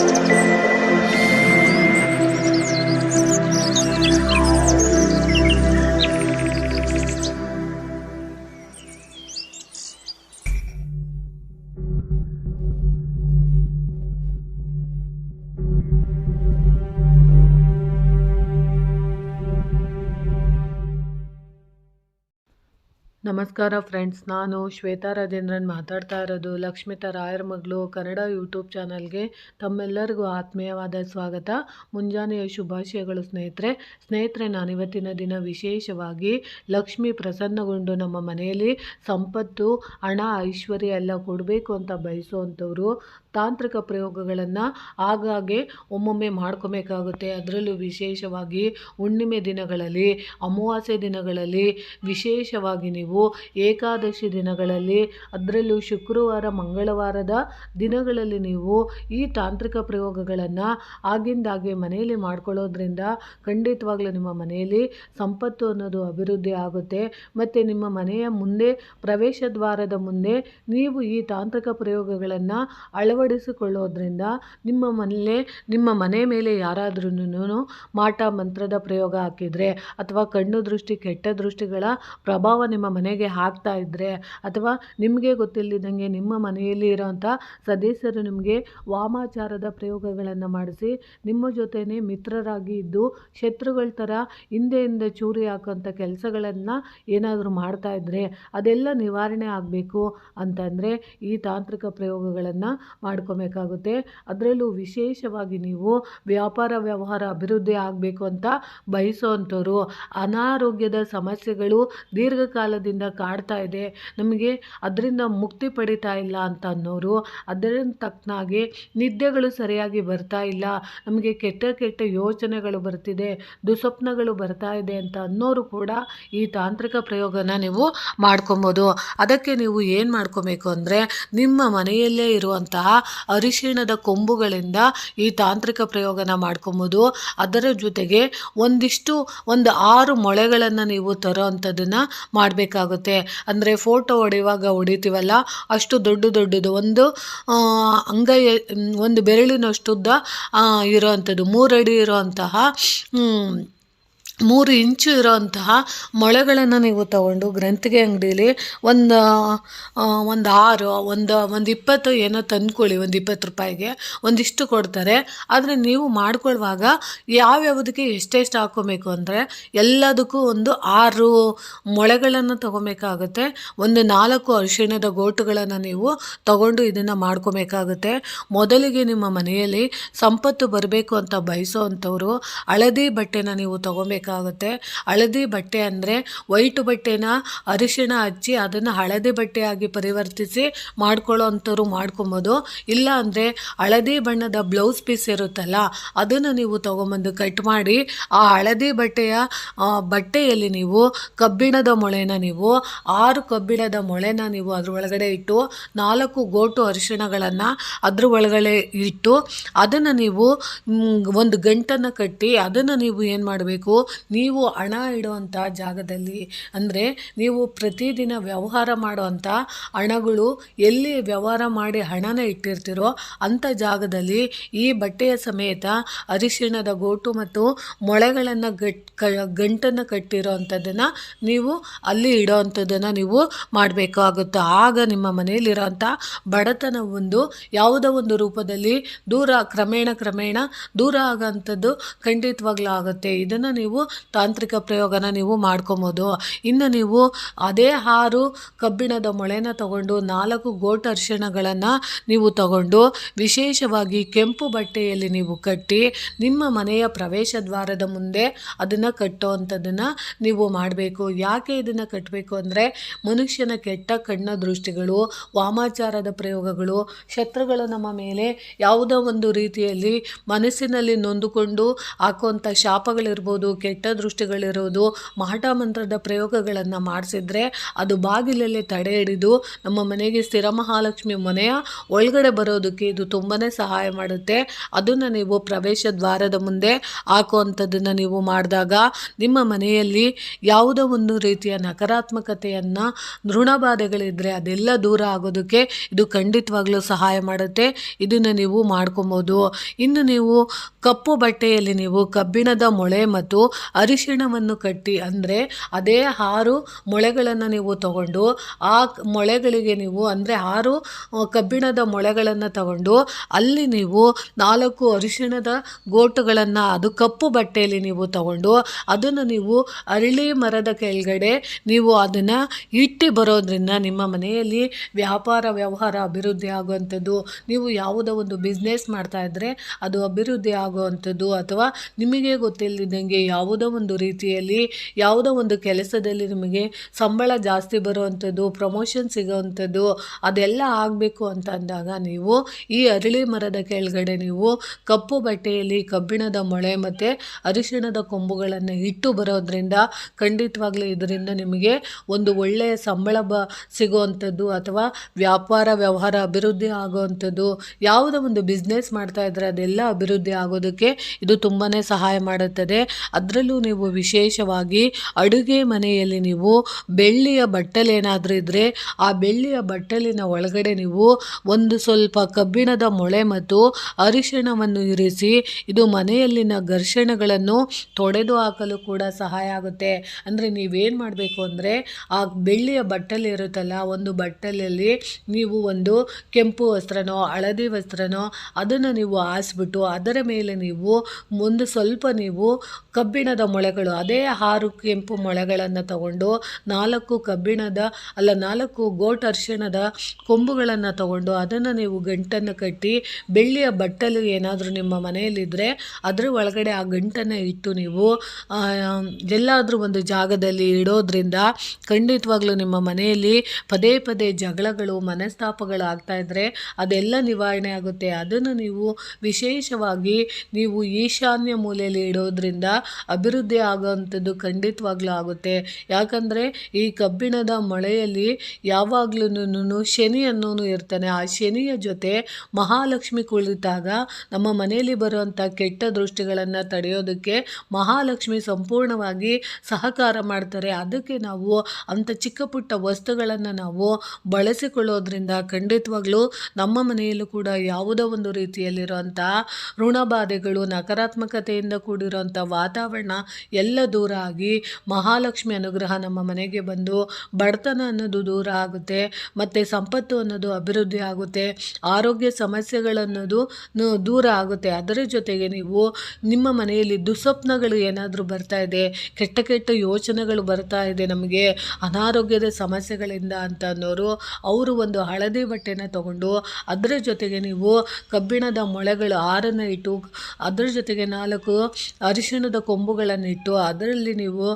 Thank you. ನಮಸ್ಕಾರ friends, ನಾನು ಶ್ವೇತಾ ರಾಜೇಂದ್ರನ್ ಮಾತಾಡ್ತಾ ಇರೋದು. ಲಕ್ಷ್ಮಿತಾ ರಾಯರ ಮಗಳು, ಕನ್ನಡ ಯೂಟ್ಯೂಬ್ ಚಾನಲ್ಗೆ ತಮ್ಮೆಲ್ಲರಿಗೂ ಆತ್ಮೀಯವಾದ ಸ್ವಾಗತ. ಮುಂಜಾನೆಯ ಶುಭಾಶಯಗಳು ಸ್ನೇಹಿತರೆ. ಸ್ನೇಹಿತರೆ ನಾನು ಇವತ್ತಿನ ದಿನ ವಿಶೇಷವಾಗಿ ಲಕ್ಷ್ಮಿ ಪ್ರಸನ್ನಗೊಂಡು ನಮ್ಮ ಮನೆಯಲ್ಲಿ ಸಂಪತ್ತು, ಹಣ, ಐಶ್ವರ್ಯ ಎಲ್ಲ ಕೊಡಬೇಕು ಅಂತ ಬಯಸುವಂಥವ್ರು ತಾಂತ್ರಿಕ ಪ್ರಯೋಗಗಳನ್ನು ಆಗಾಗ್ಗೆ ಒಮ್ಮೊಮ್ಮೆ ಮಾಡ್ಕೋಬೇಕಾಗುತ್ತೆ. ಅದರಲ್ಲೂ ವಿಶೇಷವಾಗಿ ಹುಣ್ಣಿಮೆ ದಿನಗಳಲ್ಲಿ, ಅಮಾವಾಸ್ಯೆ ದಿನಗಳಲ್ಲಿ ವಿಶೇಷವಾಗಿ ನೀವು ಏಕಾದಶಿ ದಿನಗಳಲ್ಲಿ, ಅದರಲ್ಲೂ ಶುಕ್ರವಾರ, ಮಂಗಳವಾರದ ದಿನಗಳಲ್ಲಿ ನೀವು ಈ ತಾಂತ್ರಿಕ ಪ್ರಯೋಗಗಳನ್ನು ಆಗಿಂದಾಗೆ ಮನೆಯಲ್ಲಿ ಮಾಡ್ಕೊಳ್ಳೋದ್ರಿಂದ ಖಂಡಿತವಾಗ್ಲೂ ನಿಮ್ಮ ಮನೆಯಲ್ಲಿ ಸಂಪತ್ತು ಅನ್ನೋದು ಅಭಿವೃದ್ಧಿ ಆಗುತ್ತೆ. ಮತ್ತು ನಿಮ್ಮ ಮನೆಯ ಮುಂದೆ, ಪ್ರವೇಶ ದ್ವಾರದ ಮುಂದೆ ನೀವು ಈ ತಾಂತ್ರಿಕ ಪ್ರಯೋಗಗಳನ್ನು ಅಳವಡಿಸಿಕೊಳ್ಳೋದ್ರಿಂದ ನಿಮ್ಮ ಮನೆಯಲ್ಲೇ, ನಿಮ್ಮ ಮನೆ ಮೇಲೆ ಯಾರಾದ್ರೂ ಮಾಟ ಮಂತ್ರದ ಪ್ರಯೋಗ ಹಾಕಿದರೆ ಅಥವಾ ಕಣ್ಣು ದೃಷ್ಟಿ, ಕೆಟ್ಟ ದೃಷ್ಟಿಗಳ ಪ್ರಭಾವ ನಿಮ್ಮ ಮನೆಗೆ ಹಾಕ್ತಾ ಇದ್ದರೆ ಅಥವಾ ನಿಮಗೆ ಗೊತ್ತಿಲ್ಲದಂಗೆ ನಿಮ್ಮ ಮನೆಯಲ್ಲಿ ಇರೋವಂಥ ಸದಸ್ಯರು ನಿಮಗೆ ವಾಮಾಚಾರದ ಪ್ರಯೋಗಗಳನ್ನು ಮಾಡಿಸಿ ನಿಮ್ಮ ಜೊತೆಯೇ ಮಿತ್ರರಾಗಿ ಇದ್ದು ಶತ್ರುಗಳ ಥರ ಹಿಂದೆ ಹಿಂದೆ ಚೂರಿ ಹಾಕೋಂಥ ಕೆಲಸಗಳನ್ನು ಏನಾದರೂ ಮಾಡ್ತಾ ಇದ್ದರೆ ಅದೆಲ್ಲ ನಿವಾರಣೆ ಆಗಬೇಕು ಅಂತಂದರೆ ಈ ತಾಂತ್ರಿಕ ಪ್ರಯೋಗಗಳನ್ನು ಮಾಡ್ಕೊಬೇಕಾಗುತ್ತೆ. ಅದರಲ್ಲೂ ವಿಶೇಷವಾಗಿ ನೀವು ವ್ಯಾಪಾರ ವ್ಯವಹಾರ ಅಭಿವೃದ್ಧಿ ಆಗಬೇಕು ಅಂತ ಬಯಸೋವಂಥವ್ರು ಅನಾರೋಗ್ಯದ ಸಮಸ್ಯೆಗಳು ದೀರ್ಘಕಾಲದಿಂದ ಕಾಡ್ತಾ ಇದೆ. ನಮಗೆ ಅದರಿಂದ ಮುಕ್ತಿ ಪಡಿತಾ ಇಲ್ಲ ಅಂತ ಅನ್ನೋರು ಅದರಿಂದ ತಕ್ಕನಾಗಿ ನಿದ್ದೆಗಳು ಸರಿಯಾಗಿ ಬರ್ತಾ ಇಲ್ಲ. ನಮಗೆ ಕೆಟ್ಟ ಕೆಟ್ಟ ಯೋಚನೆಗಳು ಬರ್ತಿದೆ, ದುಸ್ವಪ್ನಗಳು ಬರ್ತಾ ಇದೆ ಅಂತ ಅನ್ನೋರು ಕೂಡ ಈ ತಾಂತ್ರಿಕ ಪ್ರಯೋಗನ ನೀವು ಮಾಡ್ಕೊಬೋದು. ಅದಕ್ಕೆ ನೀವು ಏನು ಮಾಡ್ಕೊಬೇಕು ಅಂದರೆ ನಿಮ್ಮ ಮನೆಯಲ್ಲೇ ಇರುವಂತಹ ಅರಿಶಿಣದ ಕೊಂಬುಗಳಿಂದ ಈ ತಾಂತ್ರಿಕ ಪ್ರಯೋಗನ ಮಾಡ್ಕೊಬೋದು. ಅದರ ಜೊತೆಗೆ ಒಂದಿಷ್ಟು, ಒಂದು ಆರು ಮೊಳೆಗಳನ್ನು ನೀವು ತರೋ ಅಂಥದ್ದನ್ನು ಮಾಡಬೇಕಾಗುತ್ತೆ. ಅಂದರೆ ಫೋಟೋ ಹೊಡೆಯುವಾಗ ಹೊಡಿತೀವಲ್ಲ ಅಷ್ಟು ದೊಡ್ಡ ದೊಡ್ಡದು ಒಂದು ಅಂಗೈ ಒಂದು ಬೆರಳಿನಷ್ಟುದ್ದ ಇರೋವಂಥದ್ದು ಮೂರಡಿ ಇರೋವಂತಹ ಮೂರು ಇಂಚು ಇರೋವಂತಹ ಮೊಳೆಗಳನ್ನು ನೀವು ತಗೊಂಡು ಗ್ರಂಥಿಗೆ ಅಂಗಡೀಲಿ ಒಂದು ಒಂದು ಆರು, ಒಂದು ಒಂದು ಇಪ್ಪತ್ತು ಏನೋ ತಂದ್ಕೊಳ್ಳಿ, ಒಂದು ಇಪ್ಪತ್ತು ರೂಪಾಯಿಗೆ ಒಂದಿಷ್ಟು ಕೊಡ್ತಾರೆ. ಆದರೆ ನೀವು ಮಾಡ್ಕೊಳ್ಳುವಾಗ ಯಾವ್ಯಾವುದಕ್ಕೆ ಎಷ್ಟೆಷ್ಟು ಹಾಕೋಬೇಕು ಅಂದರೆ ಎಲ್ಲದಕ್ಕೂ ಒಂದು ಆರು ಮೊಳೆಗಳನ್ನು ತಗೋಬೇಕಾಗುತ್ತೆ. ಒಂದು ನಾಲ್ಕು ಅರಿಶಿಣದ ಗೋಟುಗಳನ್ನು ನೀವು ತಗೊಂಡು ಇದನ್ನು ಮಾಡ್ಕೊಬೇಕಾಗುತ್ತೆ. ಮೊದಲಿಗೆ ನಿಮ್ಮ ಮನೆಯಲ್ಲಿ ಸಂಪತ್ತು ಬರಬೇಕು ಅಂತ ಬಯಸೋ ಅಂಥವ್ರು ಹಳದಿ ಬಟ್ಟೆನ ನೀವು ತೊಗೊಬೇಕು ಬೇಕಾಗುತ್ತೆ ಹಳದಿ ಬಟ್ಟೆ ಅಂದರೆ ವೈಟ್ ಬಟ್ಟೆನ ಅರಿಶಿಣ ಹಚ್ಚಿ ಅದನ್ನು ಹಳದಿ ಬಟ್ಟೆಯಾಗಿ ಪರಿವರ್ತಿಸಿ ಮಾಡ್ಕೊಳ್ಳೋ ಅಂಥವ್ರು ಮಾಡ್ಕೊಬೋದು. ಇಲ್ಲ ಅಂದರೆ ಹಳದಿ ಬಣ್ಣದ ಬ್ಲೌಸ್ ಪೀಸ್ ಇರುತ್ತಲ್ಲ, ಅದನ್ನು ನೀವು ತೊಗೊಂಬಂದು ಕಟ್ ಮಾಡಿ ಆ ಹಳದಿ ಬಟ್ಟೆಯ ಬಟ್ಟೆಯಲ್ಲಿ ನೀವು ಕಬ್ಬಿಣದ ಮೊಳೆನ ನೀವು, ಆರು ಕಬ್ಬಿಣದ ಮೊಳೆನ ನೀವು ಅದ್ರ ಒಳಗಡೆ ಇಟ್ಟು, ನಾಲ್ಕು ಗೋಟು ಅರಿಶಿಣಗಳನ್ನು ಅದ್ರ ಒಳಗಡೆ ಇಟ್ಟು ಅದನ್ನು ನೀವು ಒಂದು ಗಂಟನ್ನು ಕಟ್ಟಿ ಅದನ್ನು ನೀವು ಏನು ಮಾಡಬೇಕು? ನೀವು ಹಣ ಇಡುವಂಥ ಜಾಗದಲ್ಲಿ, ಅಂದರೆ ನೀವು ಪ್ರತಿದಿನ ವ್ಯವಹಾರ ಮಾಡುವಂಥ ಹಣಗಳು ಎಲ್ಲಿ ವ್ಯವಹಾರ ಮಾಡಿ ಹಣನ ಇಟ್ಟಿರ್ತೀರೋ ಅಂಥ ಜಾಗದಲ್ಲಿ ಈ ಬಟ್ಟೆಯ ಸಮೇತ ಅರಿಶಿಣದ ಗೋಟು ಮತ್ತು ಮೊಳೆಗಳನ್ನು ಗಟ್, ಕ, ಗಂಟನ್ನು ಕಟ್ಟಿರೋ ಅಂಥದ್ದನ್ನು ನೀವು ಅಲ್ಲಿ ಇಡೋ ಅಂಥದ್ದನ್ನು ನೀವು ಮಾಡಬೇಕಾಗುತ್ತೆ. ಆಗ ನಿಮ್ಮ ಮನೆಯಲ್ಲಿರೋಂಥ ಬಡತನ ಒಂದು ಯಾವುದೋ ಒಂದು ರೂಪದಲ್ಲಿ ದೂರ ಕ್ರಮೇಣ ಕ್ರಮೇಣ ದೂರ ಆಗೋಂಥದ್ದು ಖಂಡಿತವಾಗ್ಲೂ ಆಗುತ್ತೆ. ಇದನ್ನು ನೀವು ತಾಂತ್ರಿಕ ಪ್ರಯೋಗನ ನೀವು ಮಾಡ್ಕೊಬೋದು. ಇನ್ನು ನೀವು ಅದೇ ಆರು ಕಬ್ಬಿಣದ ಮೊಳೆನ ತಗೊಂಡು ನಾಲ್ಕು ಗೋಟ್ ನೀವು ತಗೊಂಡು ವಿಶೇಷವಾಗಿ ಕೆಂಪು ಬಟ್ಟೆಯಲ್ಲಿ ನೀವು ಕಟ್ಟಿ ನಿಮ್ಮ ಮನೆಯ ಪ್ರವೇಶ ದ್ವಾರದ ಮುಂದೆ ಅದನ್ನು ಕಟ್ಟುವಂಥದ್ದನ್ನು ನೀವು ಮಾಡಬೇಕು. ಯಾಕೆ ಇದನ್ನು ಕಟ್ಟಬೇಕು ಅಂದರೆ ಮನುಷ್ಯನ ಕೆಟ್ಟ ಕಣ್ಣ ದೃಷ್ಟಿಗಳು, ವಾಮಾಚಾರದ ಪ್ರಯೋಗಗಳು, ಶತ್ರುಗಳು ನಮ್ಮ ಮೇಲೆ ಯಾವುದೋ ಒಂದು ರೀತಿಯಲ್ಲಿ ಮನಸ್ಸಿನಲ್ಲಿ ನೊಂದುಕೊಂಡು ಹಾಕುವಂಥ ಶಾಪಗಳಿರ್ಬೋದು ಕೆಟ್ಟ ದೃಷ್ಟಿಗಳಿರೋದು ಮಾಟ ಮಂತ್ರದ ಪ್ರಯೋಗಗಳನ್ನು ಮಾಡಿಸಿದ್ರೆ ಅದು ಬಾಗಿಲಲ್ಲಿ ತಡೆ ಹಿಡಿದು ನಮ್ಮ ಮನೆಗೆ ಸ್ಥಿರ ಮಹಾಲಕ್ಷ್ಮಿ ಮನೆಯ ಒಳಗಡೆ ಬರೋದಕ್ಕೆ ಇದು ತುಂಬಾ ಸಹಾಯ ಮಾಡುತ್ತೆ. ಅದನ್ನು ನೀವು ಪ್ರವೇಶ ದ್ವಾರದ ಮುಂದೆ ಹಾಕುವಂಥದ್ದನ್ನು ನೀವು ಮಾಡಿದಾಗ ನಿಮ್ಮ ಮನೆಯಲ್ಲಿ ಯಾವುದೋ ಒಂದು ರೀತಿಯ ನಕಾರಾತ್ಮಕತೆಯನ್ನು ಋಣಬಾಧೆಗಳಿದ್ದರೆ ಅದೆಲ್ಲ ದೂರ ಆಗೋದಕ್ಕೆ ಇದು ಖಂಡಿತವಾಗ್ಲೂ ಸಹಾಯ ಮಾಡುತ್ತೆ. ಇದನ್ನು ನೀವು ಮಾಡ್ಕೊಬೋದು. ಇನ್ನು ನೀವು ಕಪ್ಪು ಬಟ್ಟೆಯಲ್ಲಿ ನೀವು ಕಬ್ಬಿಣದ ಮೊಳೆ ಮತ್ತು ಅರಿಶಿಣವನ್ನು ಕಟ್ಟಿ, ಅಂದರೆ ಅದೇ ಆರು ಮೊಳೆಗಳನ್ನು ನೀವು ತಗೊಂಡು, ಆ ಮೊಳೆಗಳಿಗೆ ನೀವು, ಅಂದರೆ ಆರು ಕಬ್ಬಿಣದ ಮೊಳೆಗಳನ್ನು ತಗೊಂಡು, ಅಲ್ಲಿ ನೀವು ನಾಲ್ಕು ಅರಿಶಿಣದ ಗೋಟುಗಳನ್ನು, ಅದು ಕಪ್ಪು ಬಟ್ಟೆಯಲ್ಲಿ ನೀವು ತಗೊಂಡು, ಅದನ್ನು ನೀವು ಅರಳಿ ಮರದ ಕೆಳಗಡೆ ನೀವು ಅದನ್ನು ಇಟ್ಟು ಬರೋದ್ರಿಂದ ನಿಮ್ಮ ಮನೆಯಲ್ಲಿ ವ್ಯಾಪಾರ, ವ್ಯವಹಾರ ಅಭಿವೃದ್ಧಿ ಆಗುವಂಥದ್ದು, ನೀವು ಯಾವುದೋ ಒಂದು ಬಿಸ್ನೆಸ್ ಮಾಡ್ತಾ ಇದ್ದರೆ ಅದು ಅಭಿವೃದ್ಧಿ ಆಗುವಂಥದ್ದು, ಅಥವಾ ನಿಮಗೆ ಗೊತ್ತಿಲ್ಲದಂಗೆ ಯಾವುದೋ ಒಂದು ರೀತಿಯಲ್ಲಿ ಯಾವುದೋ ಒಂದು ಕೆಲಸದಲ್ಲಿ ನಿಮಗೆ ಸಂಬಳ ಜಾಸ್ತಿ ಬರುವಂಥದ್ದು ಪ್ರಮೋಷನ್ ಸಿಗೋವಂಥದ್ದು, ಅದೆಲ್ಲ ಆಗಬೇಕು ಅಂತ ಅಂದಾಗ ನೀವು ಈ ಅರಳಿ ಮರದ ಕೆಳಗಡೆ ನೀವು ಕಪ್ಪು ಬಟ್ಟೆಯಲ್ಲಿ ಕಬ್ಬಿಣದ ಮೊಳೆ ಮತ್ತು ಅರಿಶಿಣದ ಕೊಂಬುಗಳನ್ನು ಇಟ್ಟು ಬರೋದ್ರಿಂದ ಖಂಡಿತವಾಗ್ಲೂ ಇದರಿಂದ ನಿಮಗೆ ಒಂದು ಒಳ್ಳೆಯ ಸಂಬಳ ಬ ಸಿಗುವಂಥದ್ದು ಅಥವಾ ವ್ಯಾಪಾರ ವ್ಯವಹಾರ ಅಭಿವೃದ್ಧಿ ಆಗುವಂಥದ್ದು, ಯಾವುದೋ ಒಂದು ಬಿಸ್ನೆಸ್ ಮಾಡ್ತಾ ಇದ್ದರೆ ಅದೆಲ್ಲ ಅಭಿವೃದ್ಧಿ ಆಗೋದಕ್ಕೆ ಇದು ತುಂಬಾ ಸಹಾಯ ಮಾಡುತ್ತದೆ. ಅದರಲ್ಲೂ ನೀವು ವಿಶೇಷವಾಗಿ ಅಡುಗೆ ಮನೆಯಲ್ಲಿ ನೀವು ಬೆಳ್ಳಿಯ ಬಟ್ಟಲೇನಾದರೂ ಇದ್ದರೆ ಆ ಬೆಳ್ಳಿಯ ಬಟ್ಟಲಿನ ಒಳಗಡೆ ನೀವು ಒಂದು ಸ್ವಲ್ಪ ಕಬ್ಬಿಣದ ಮೊಳೆ ಮತ್ತು ಅರಿಶಿಣವನ್ನು ಇರಿಸಿ ಇದು ಮನೆಯಲ್ಲಿನ ಘರ್ಷಣೆಗಳನ್ನು ತೊಡೆದು ಹಾಕಲು ಕೂಡ ಸಹಾಯ ಆಗುತ್ತೆ. ಅಂದರೆ ನೀವೇನು ಮಾಡಬೇಕು ಅಂದರೆ ಆ ಬೆಳ್ಳಿಯ ಬಟ್ಟಲಿ ಇರುತ್ತಲ್ಲ, ಒಂದು ಬಟ್ಟಲಲ್ಲಿ ನೀವು ಒಂದು ಕೆಂಪು ವಸ್ತ್ರನೋ, ಹಳದಿ ವಸ್ತ್ರನೋ ಅದನ್ನು ನೀವು ಹಾಸ್ಬಿಟ್ಟು ಅದರ ಮೇಲೆ ನೀವು ಒಂದು ಸ್ವಲ್ಪ ನೀವು ಕಬ್ಬಿಣದ ಮೊಳೆಗಳು, ಅದೇ ಆರು ಕೆಂಪು ಮೊಳೆಗಳನ್ನು ತಗೊಂಡು ನಾಲ್ಕು ಕಬ್ಬಿಣದ, ಅಲ್ಲ ನಾಲ್ಕು ಗೋಟ್ ಅರ್ಶಿಣದ ಕೊಂಬುಗಳನ್ನು ತಗೊಂಡು ಅದನ್ನು ನೀವು ಗಂಟನ್ನು ಕಟ್ಟಿ ಬೆಳ್ಳಿಯ ಬಟ್ಟಲು ಏನಾದರೂ ನಿಮ್ಮ ಮನೆಯಲ್ಲಿದ್ದರೆ ಅದರ ಒಳಗಡೆ ಆ ಗಂಟನ್ನು ಇಟ್ಟು ನೀವು ಎಲ್ಲಾದರೂ ಒಂದು ಜಾಗದಲ್ಲಿ ಇಡೋದ್ರಿಂದ ಖಂಡಿತವಾಗ್ಲೂ ನಿಮ್ಮ ಮನೆಯಲ್ಲಿ ಪದೇ ಪದೇ ಜಗಳಗಳು, ಮನಸ್ತಾಪಗಳು ಆಗ್ತಾ ಇದ್ದರೆ ಅದೆಲ್ಲ ನಿವಾರಣೆ ಆಗುತ್ತೆ. ಅದನ್ನು ನೀವು ವಿಶೇಷವಾಗಿ ನೀವು ಈಶಾನ್ಯ ಮೂಲೆಯಲ್ಲಿ ಇಡೋದ್ರಿಂದ ಅಭಿವೃದ್ಧಿ ಆಗೋವಂಥದ್ದು ಖಂಡಿತವಾಗ್ಲೂ ಆಗುತ್ತೆ. ಯಾಕಂದರೆ ಈ ಕಬ್ಬಿಣದ ಮಳೆಯಲ್ಲಿ ಯಾವಾಗ್ಲೂ ಶನಿ ಅನ್ನೋನು ಇರ್ತಾನೆ. ಆ ಶನಿಯ ಜೊತೆ ಮಹಾಲಕ್ಷ್ಮಿ ಕುಳಿತಾಗ ನಮ್ಮ ಮನೆಯಲ್ಲಿ ಬರುವಂಥ ಕೆಟ್ಟ ದೃಷ್ಟಿಗಳನ್ನು ತಡೆಯೋದಕ್ಕೆ ಮಹಾಲಕ್ಷ್ಮಿ ಸಂಪೂರ್ಣವಾಗಿ ಸಹಕಾರ ಮಾಡ್ತಾರೆ. ಅದಕ್ಕೆ ನಾವು ಅಂಥ ಚಿಕ್ಕ ಪುಟ್ಟ ವಸ್ತುಗಳನ್ನು ನಾವು ಬಳಸಿಕೊಳ್ಳೋದ್ರಿಂದ ಖಂಡಿತವಾಗ್ಲೂ ನಮ್ಮ ಮನೆಯಲ್ಲೂ ಕೂಡ ಯಾವುದೋ ಒಂದು ರೀತಿಯಲ್ಲಿರುವಂಥ ಋಣಬಾಧೆಗಳು, ನಕಾರಾತ್ಮಕತೆಯಿಂದ ಕೂಡಿರುವಂಥ ವಾತಾವರಣ ಎಲ್ಲ ದೂರ ಆಗಿ ಮಹಾಲಕ್ಷ್ಮಿ ಅನುಗ್ರಹ ನಮ್ಮ ಮನೆಗೆ ಬಂದು ಬಡತನ ಅನ್ನೋದು ದೂರ ಆಗುತ್ತೆ, ಮತ್ತು ಸಂಪತ್ತು ಅನ್ನೋದು ಅಭಿವೃದ್ಧಿ ಆಗುತ್ತೆ, ಆರೋಗ್ಯ ಸಮಸ್ಯೆಗಳನ್ನೋದು ದೂರ ಆಗುತ್ತೆ. ಅದರ ಜೊತೆಗೆ ನೀವು ನಿಮ್ಮ ಮನೆಯಲ್ಲಿ ದುಸ್ವಪ್ನಗಳು ಏನಾದರೂ ಬರ್ತಾ ಇದೆ, ಕೆಟ್ಟ ಕೆಟ್ಟ ಯೋಚನೆಗಳು ಬರ್ತಾ ಇದೆ ನಮಗೆ, ಅನಾರೋಗ್ಯದ ಸಮಸ್ಯೆಗಳಿಂದ ಅಂತ ಅನ್ನೋರು, ಅವರು ಒಂದು ಹಳದಿ ಬಟ್ಟೆನ ತಗೊಂಡು ಅದರ ಜೊತೆಗೆ ನೀವು ಕಬ್ಬಿಣದ ಮೊಳೆಗಳು ಆರನ್ನು ಇಟ್ಟು ಅದರ ಜೊತೆಗೆ ನಾಲ್ಕು ಅರಿಶಿಣದ ಕೊಂಬುಗಳನ್ನು ಇಟ್ಟು ಅದರಲ್ಲಿ ನೀವು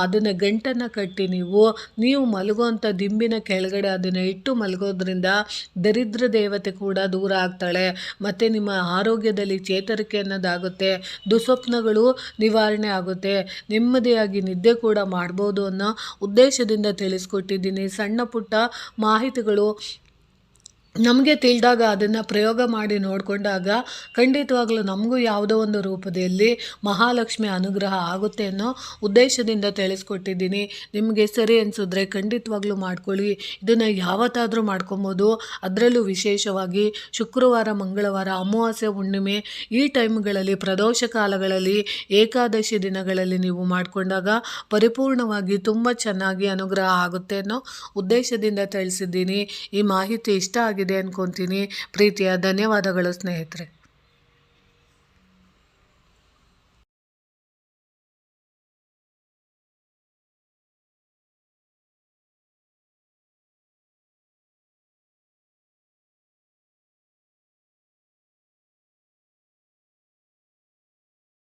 ಅದನ್ನು ಗಂಟನ್ನು ಕಟ್ಟಿ ನೀವು ನೀವು ಮಲಗುವಂಥ ದಿಂಬಿನ ಕೆಳಗಡೆ ಅದನ್ನು ಇಟ್ಟು ಮಲಗೋದ್ರಿಂದ ದರಿದ್ರ ದೇವತೆ ಕೂಡ ದೂರ ಆಗ್ತಾಳೆ. ಮತ್ತು ನಿಮ್ಮ ಆರೋಗ್ಯದಲ್ಲಿ ಚೇತರಿಕೆ ಅನ್ನೋದಾಗುತ್ತೆ. ದುಸ್ವಪ್ನಗಳು ನಿವಾರಣೆ ಆಗುತ್ತೆ. ನೆಮ್ಮದಿಯಾಗಿ ನಿದ್ದೆ ಕೂಡ ಮಾಡ್ಬೋದು ಅನ್ನೋ ಉದ್ದೇಶದಿಂದ ತಿಳಿಸ್ಕೊಟ್ಟಿದ್ದೀನಿ. ಸಣ್ಣ ಪುಟ್ಟ ಮಾಹಿತಿಗಳು ನಮಗೆ ತಿಳಿದಾಗ ಅದನ್ನು ಪ್ರಯೋಗ ಮಾಡಿ ನೋಡಿಕೊಂಡಾಗ ಖಂಡಿತವಾಗಲೂ ನಮಗೂ ಯಾವುದೋ ಒಂದು ರೂಪದಲ್ಲಿ ಮಹಾಲಕ್ಷ್ಮಿ ಅನುಗ್ರಹ ಆಗುತ್ತೆ ಅನ್ನೋ ಉದ್ದೇಶದಿಂದ ತಿಳಿಸ್ಕೊಟ್ಟಿದ್ದೀನಿ. ನಿಮಗೆ ಸರಿ ಅನಿಸಿದ್ರೆ ಖಂಡಿತವಾಗ್ಲೂ ಮಾಡ್ಕೊಳ್ಳಿ. ಇದನ್ನು ಯಾವತ್ತಾದರೂ ಮಾಡ್ಕೊಬೋದು. ಅದರಲ್ಲೂ ವಿಶೇಷವಾಗಿ ಶುಕ್ರವಾರ, ಮಂಗಳವಾರ, ಅಮಾವಾಸ್ಯೆ, ಹುಣ್ಣಿಮೆ ಈ ಟೈಮ್ಗಳಲ್ಲಿ, ಪ್ರದೋಷ ಕಾಲಗಳಲ್ಲಿ, ಏಕಾದಶಿ ದಿನಗಳಲ್ಲಿ ನೀವು ಮಾಡಿಕೊಂಡಾಗ ಪರಿಪೂರ್ಣವಾಗಿ ತುಂಬ ಚೆನ್ನಾಗಿ ಅನುಗ್ರಹ ಆಗುತ್ತೆ ಅನ್ನೋ ಉದ್ದೇಶದಿಂದ ತಿಳಿಸಿದ್ದೀನಿ. ಈ ಮಾಹಿತಿ ಇಷ್ಟ ಆಗಿದೆ ಅನ್ಕೊತೀನಿ. ಪ್ರೀತಿಯ ಧನ್ಯವಾದಗಳು ಸ್ನೇಹಿತರೆ.